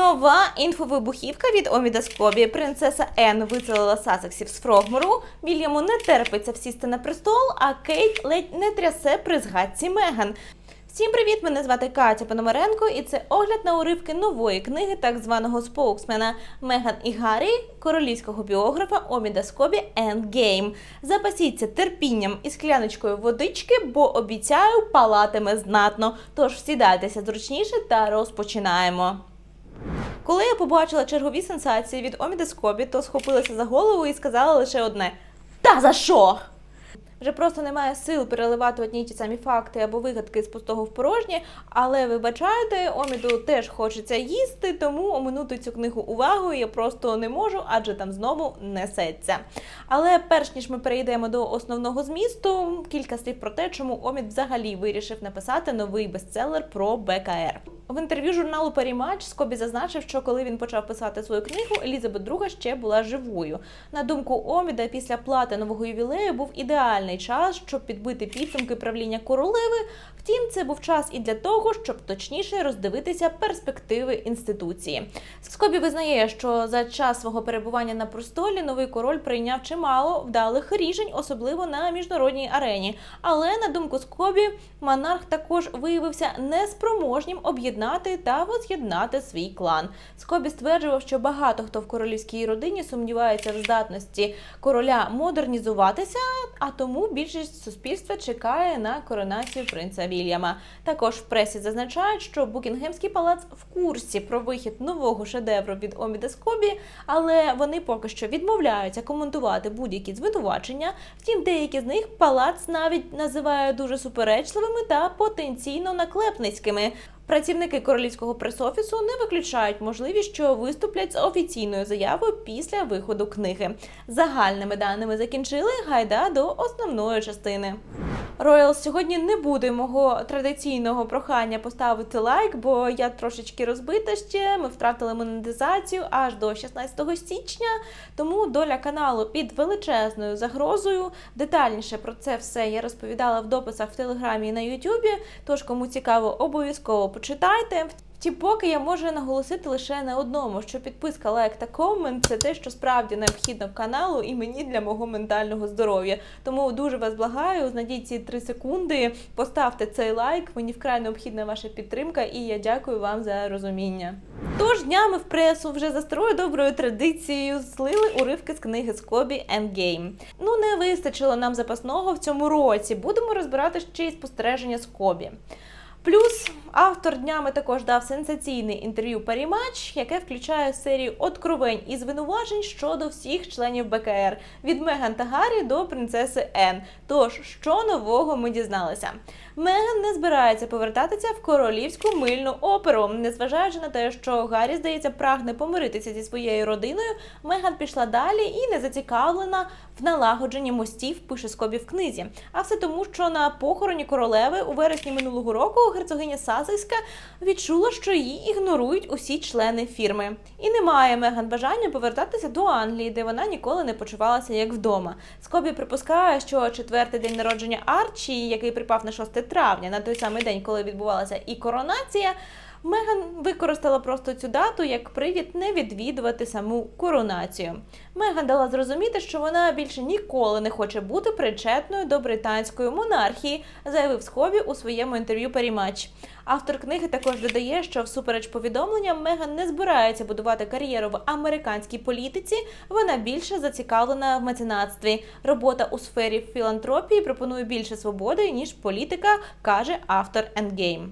Нова інфовибухівка від Оміда Скобі. Принцеса Енн виселила Сасексів з Фрогмору. Вільяму не терпиться всісти на престол, а Кейт ледь не трясе при згадці Меган. Всім привіт! Мене звати Катя Пономаренко, і це огляд на уривки нової книги так званого споуксмена Меган і Гаррі, королівського біографа Оміда Скобі Ендгейм. Запасіться терпінням і скляночкою водички, бо обіцяю, палатиме знатно. Тож сідайтеся зручніше та розпочинаємо. Коли я побачила чергові сенсації від Оміда Скобі, то схопилася за голову і сказала лише одне: Та за що? Вже просто немає сил переливати одні ті самі факти або вигадки з пустого в порожнє, але вибачайте, Оміду теж хочеться їсти, тому оминути цю книгу увагою я просто не можу, адже там знову несеться. Але перш ніж ми перейдемо до основного змісту, кілька слів про те, чому Омід взагалі вирішив написати новий бестселер про БКР. В інтерв'ю журналу Парімач Скобі зазначив, що коли він почав писати свою книгу, Елізабет II ще була живою. На думку Оміда, після платинового ювілею був ідеальний час, щоб підбити підсумки правління королеви. Втім, це був час і для того, щоб точніше роздивитися перспективи інституції. Скобі визнає, що за час свого перебування на престолі новий король прийняв чимало вдалих рішень, особливо на міжнародній арені. Але на думку Скобі, монарх також виявився неспроможнім об'єднати та воз'єднати свій клан. Скобі стверджував, що багато хто в королівській родині сумнівається в здатності короля модернізуватися, а тому більшість суспільства чекає на коронацію принца Вільяма. Також в пресі зазначають, що Букінгемський палац в курсі про вихід нового шедевру від Оміда Скобі, але вони поки що відмовляються коментувати будь-які звинувачення. Втім, деякі з них палац навіть називає дуже суперечливими та потенційно наклепницькими. Працівники королівського пресофісу не виключають можливість, що виступлять з офіційною заявою після виходу книги. Загальними даними закінчили гайда до основної частини. Роял, сьогодні не буде мого традиційного прохання поставити лайк, бо я трошечки розбита ще. Ми втратили монетизацію аж до 16 січня. Тому доля каналу під величезною загрозою. Детальніше про це все я розповідала в дописах в телеграмі і на Ютубі. Тож, кому цікаво, обов'язково почитайте. Втім, поки я можу наголосити лише на одному, що підписка, лайк та комент це те, що справді необхідно каналу і мені для мого ментального здоров'я. Тому дуже вас благаю, знайдіть ці три секунди, поставте цей лайк. Мені вкрай необхідна ваша підтримка, і я дякую вам за розуміння. Тож днями в пресу вже за старою доброю традицією злили уривки з книги Скобі Endgame. Ну не вистачило нам запасного в цьому році. Будемо розбирати ще й спостереження Скобі. Плюс автор днями також дав сенсаційне інтерв'ю Парімач, яке включає серію откровень і звинувачень щодо всіх членів БКР від Меган та Гаррі до принцеси Ен. Тож, що нового ми дізналися? Меган не збирається повертатися в королівську мильну оперу, незважаючи на те, що Гаррі, здається, прагне помиритися зі своєю родиною. Меган пішла далі і не зацікавлена в налагодженні мостів, пише Скобі в книзі. А все тому, що на похороні королеви у вересні минулого року герцогиня Сазиська відчула, що її ігнорують усі члени фірми. І немає Меган бажання повертатися до Англії, де вона ніколи не почувалася як вдома. Скобі припускає, що четвертий день народження Арчі, який припав на 6 травня, на той самий день, коли відбувалася і коронація. Меган використала просто цю дату як привід не відвідувати саму коронацію. Меган дала зрозуміти, що вона більше ніколи не хоче бути причетною до британської монархії, заявив Схові у своєму інтерв'ю Парімач. Автор книги також додає, що всупереч повідомленням Меган не збирається будувати кар'єру в американській політиці. Вона більше зацікавлена в меценатстві. Робота у сфері філантропії пропонує більше свободи ніж політика, каже автор Endgame.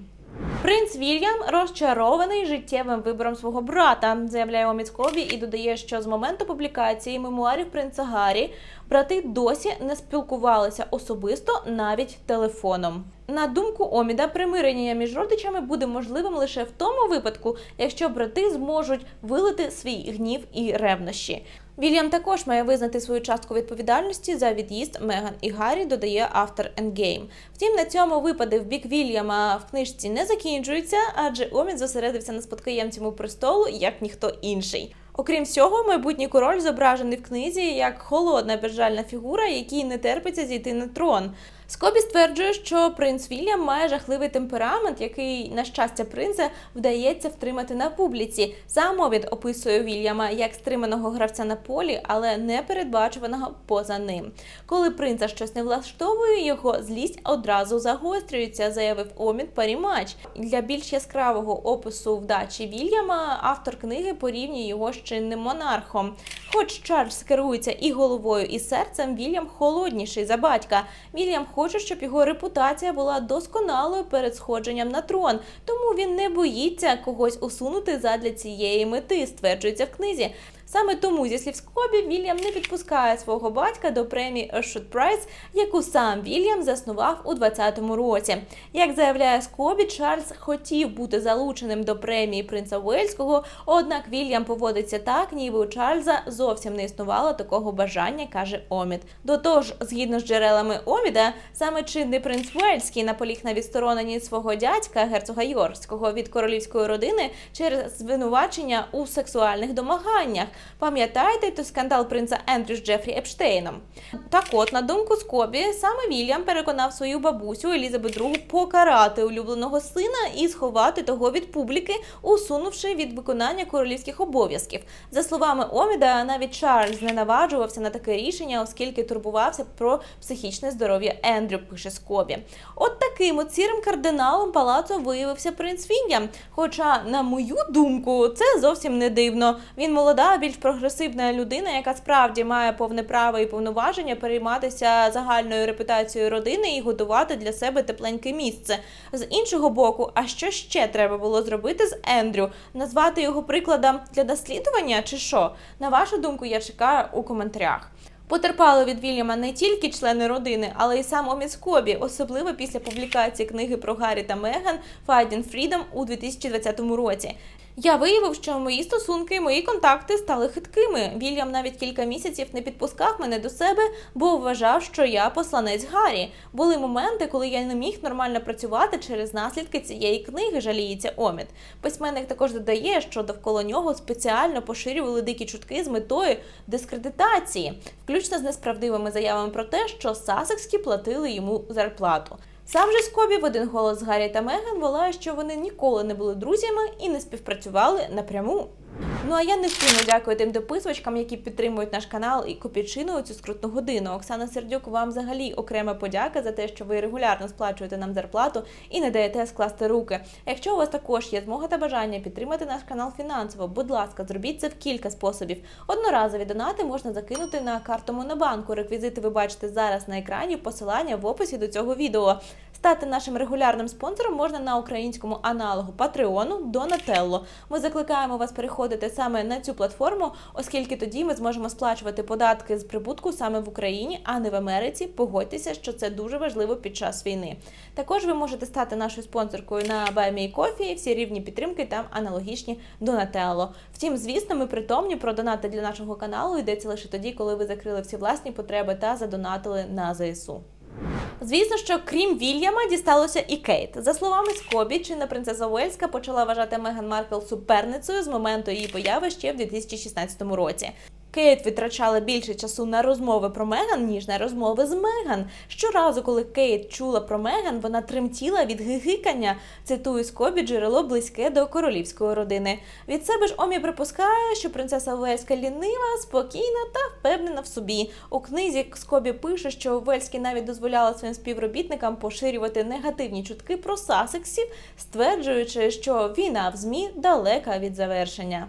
Принц Вільям розчарований життєвим вибором свого брата, заявляє Оміцкові і додає, що з моменту публікації мемуарів принца Гаррі брати досі не спілкувалися особисто навіть телефоном. На думку Оміда, примирення між родичами буде можливим лише в тому випадку, якщо брати зможуть вилити свій гнів і ревнощі. Вільям також має визнати свою частку відповідальності за від'їзд Меган і Гаррі, додає автор Endgame. Втім, на цьому випади в бік Вільяма в книжці не закінчуються, адже Омін зосередився на спадкоємцему престолу як ніхто інший. Окрім цього, майбутній король зображений в книзі як холодна безжальна фігура, якій не терпиться зійти на трон. Скобі стверджує, що принц Вільям має жахливий темперамент, який, на щастя, принца вдається втримати на публіці. Сам Овід описує Вільяма як стриманого гравця на полі, але непередбачуваного поза ним. Коли принца щось не влаштовує, його злість одразу загострюється, заявив Омід Парімач. Для більш яскравого опису вдачі Вільяма автор книги порівнює його з чинним монархом. Хоч Чарльз керується і головою, і серцем, Вільям холодніший за батька. Вільям хоче, щоб його репутація була досконалою перед сходженням на трон, тому він не боїться когось усунути задля цієї мети, стверджується в книзі. Саме тому, зі слів Скобі, Вільям не підпускає свого батька до премії Ashot Prize, яку сам Вільям заснував у 20-му році. Як заявляє Скобі, Чарльз хотів бути залученим до премії принца Уельського, однак Вільям поводиться так, ніби у Чарльза зовсім не існувало такого бажання, каже Омід. До того ж, згідно з джерелами Оміда, саме чинний принц Уельський наполіг на відстороненні свого дядька, герцога Йоркського, від королівської родини через звинувачення у сексуальних домаганнях. Пам'ятаєте той скандал принца Ендрю з Джефрі Епштейном? Так от, на думку Скобі, саме Вільям переконав свою бабусю Елізабет II покарати улюбленого сина і сховати того від публіки, усунувши від виконання королівських обов'язків. За словами Оміда, навіть Чарльз не наваджувався на таке рішення, оскільки турбувався про психічне здоров'я Ендрю, пише Скобі. От таким от сірим кардиналом палацу виявився принц Вільям. Хоча, на мою думку, це зовсім не дивно. Він молода, більш прогресивна людина, яка справді має повне право і повноваження перейматися загальною репутацією родини і готувати для себе тепленьке місце. З іншого боку, а що ще треба було зробити з Ендрю? Назвати його прикладом для наслідування чи що? На вашу думку, я чекаю у коментарях. Потерпали від Вільяма не тільки члени родини, але й сам Омід Скобі, особливо після публікації книги про Гаррі та Меган Fighting Freedom у 2020 році. Я виявив, що мої стосунки, мої контакти стали хиткими. Вільям навіть кілька місяців не підпускав мене до себе, бо вважав, що я посланець Гаррі. Були моменти, коли я не міг нормально працювати через наслідки цієї книги. Жаліється Омід. Письменник також додає, що довкола нього спеціально поширювали дикі чутки з метою дискредитації, включно з несправдивими заявами про те, що Сасекські платили йому зарплату. Сам же Скобі в один голос Гаррі та Меган волає, що вони ніколи не були друзями і не співпрацювали напряму. Ну а я невпинно дякую тим дописувачкам, які підтримують наш канал і копійчину у цю скрутну годину. Оксана Сердюк, вам взагалі окрема подяка за те, що ви регулярно сплачуєте нам зарплату і не даєте скласти руки. Якщо у вас також є змога та бажання підтримати наш канал фінансово, будь ласка, зробіть це в кілька способів. Одноразові донати можна закинути на карту Монобанку. Реквізити ви бачите зараз на екрані. Посилання в описі до цього відео. Стати нашим регулярним спонсором можна на українському аналогу Патреону Донателло. Ми закликаємо вас переходити саме на цю платформу, оскільки тоді ми зможемо сплачувати податки з прибутку саме в Україні, а не в Америці. Погодьтеся, що це дуже важливо під час війни. Також ви можете стати нашою спонсоркою на BuyMeCoffee, всі рівні підтримки там аналогічні Донателло. Втім, звісно, ми притомні про донати для нашого каналу йдеться лише тоді, коли ви закрили всі власні потреби та задонатили на ЗСУ. Звісно, що крім Вільяма дісталося і Кейт. За словами Скобі, чинна принцеса Уельська почала вважати Меган Маркл суперницею з моменту її появи ще в 2016 році. Кейт витрачала більше часу на розмови про Меган, ніж на розмови з Меган. Щоразу, коли Кейт чула про Меган, вона тремтіла від гигикання. Цитую Скобі, джерело близьке до королівської родини. Від себе ж Омі припускає, що принцеса Уельська лінива, спокійна та впевнена в собі. У книзі Скобі пише, що Уельські навіть дозволяла своїм співробітникам поширювати негативні чутки про сасексів, стверджуючи, що війна в змі далека від завершення.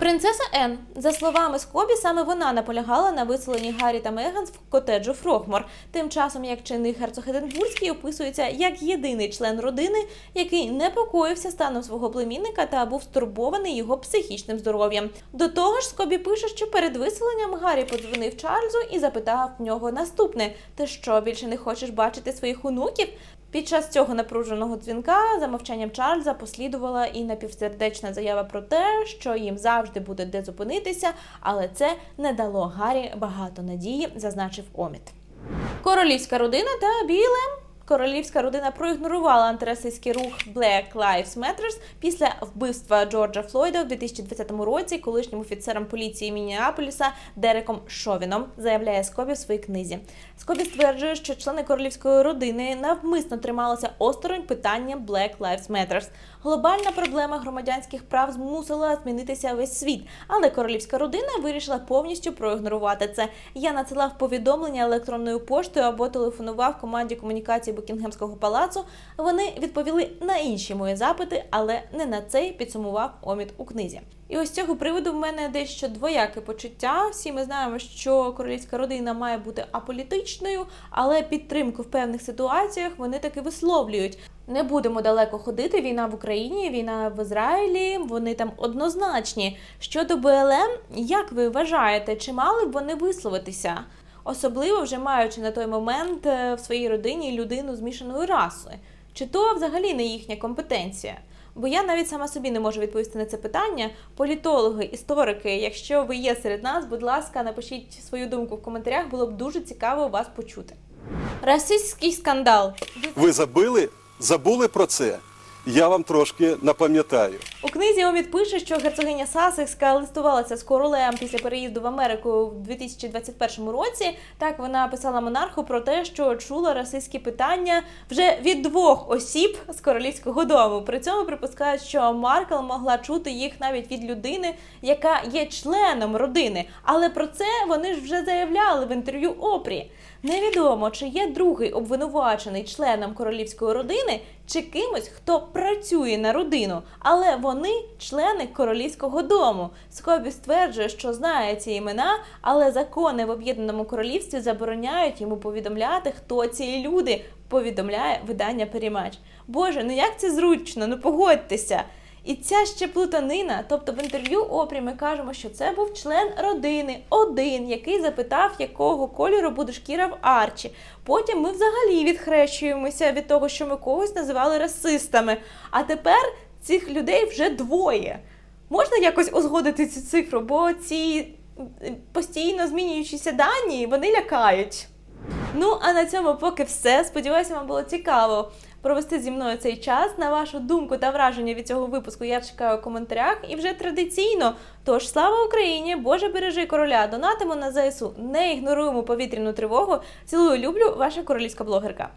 Принцеса Ен, за словами Скобі, саме вона наполягала на виселенні Гаррі та Меган з котеджу Фрогмор. Тим часом, як чинний герцог Единбурзький описується як єдиний член родини, який непокоївся станом свого племінника та був стурбований його психічним здоров'ям. До того ж, Скобі пише, що перед виселенням Гаррі подзвонив Чарльзу і запитав в нього наступне: ти що більше не хочеш бачити своїх онуків? Під час цього напруженого дзвінка за мовчанням Чарльза послідувала і напівсердечна заява про те, що їм завжди буде де зупинитися, але це не дало Гаррі багато надії, зазначив Оміт. Королівська родина та біле. Королівська родина проігнорувала антирасистський рух Black Lives Matter після вбивства Джорджа Флойда в 2020 році колишнім офіцером поліції Мініаполіса Дереком Шовіном, заявляє Скобі в своїй книзі. Скобі стверджує, що члени королівської родини навмисно трималися осторонь питання Black Lives Matter. Глобальна проблема громадянських прав змусила змінитися весь світ, але королівська родина вирішила повністю проігнорувати це. Я надсилав повідомлення електронною поштою або телефонував команді комунікації Букінгемського палацу. Вони відповіли на інші мої запити, але не на цей підсумував Омід у книзі. І ось цього приводу в мене дещо двояке почуття. Всі ми знаємо, що королівська родина має бути аполітичною, але підтримку в певних ситуаціях вони таки висловлюють. Не будемо далеко ходити. Війна в Україні, війна в Ізраїлі. Вони там однозначні. Щодо БЛМ, як ви вважаєте, чи мали б вони висловитися? Особливо вже маючи на той момент е, в своїй родині людину змішаної раси. Чи то взагалі не їхня компетенція? Бо я навіть сама собі не можу відповісти на це питання. Політологи, історики, якщо ви є серед нас, будь ласка, напишіть свою думку в коментарях, було б дуже цікаво вас почути. Расистський скандал. Ви забили? Забули про це? Я вам трошки напам'ятаю. У книзі Омід пише, що герцогиня Сасекська листувалася з королем після переїзду в Америку в 2021 році. Так вона писала монарху про те, що чула расистські питання вже від двох осіб з королівського дому. При цьому припускають, що Маркл могла чути їх навіть від людини, яка є членом родини. Але про це вони ж вже заявляли в інтерв'ю Опрі. Невідомо, чи є другий обвинувачений членом королівської родини, чи кимось, хто працює на родину, але вони члени королівського дому. Скобі стверджує, що знає ці імена, але закони в об'єднаному королівстві забороняють йому повідомляти, хто ці люди. Повідомляє видання Перімач. Боже, ну як це зручно? Ну погодьтеся. І ця ще плутанина, тобто в інтерв'ю Опрі ми кажемо, що це був член родини, один, який запитав, якого кольору буде шкіра в Арчі. Потім ми взагалі відхрещуємося від того, що ми когось називали расистами. А тепер цих людей вже двоє. Можна якось узгодити цю цифру, бо ці постійно змінюючіся дані вони лякають. Ну, а на цьому поки все. Сподіваюся, вам було цікаво провести зі мною цей час. На вашу думку та враження від цього випуску я чекаю у коментарях. І вже традиційно. Тож слава Україні! Боже бережи короля! Донатимо на ЗСУ. Не ігноруємо повітряну тривогу. Цілую, люблю, ваша королівська блогерка.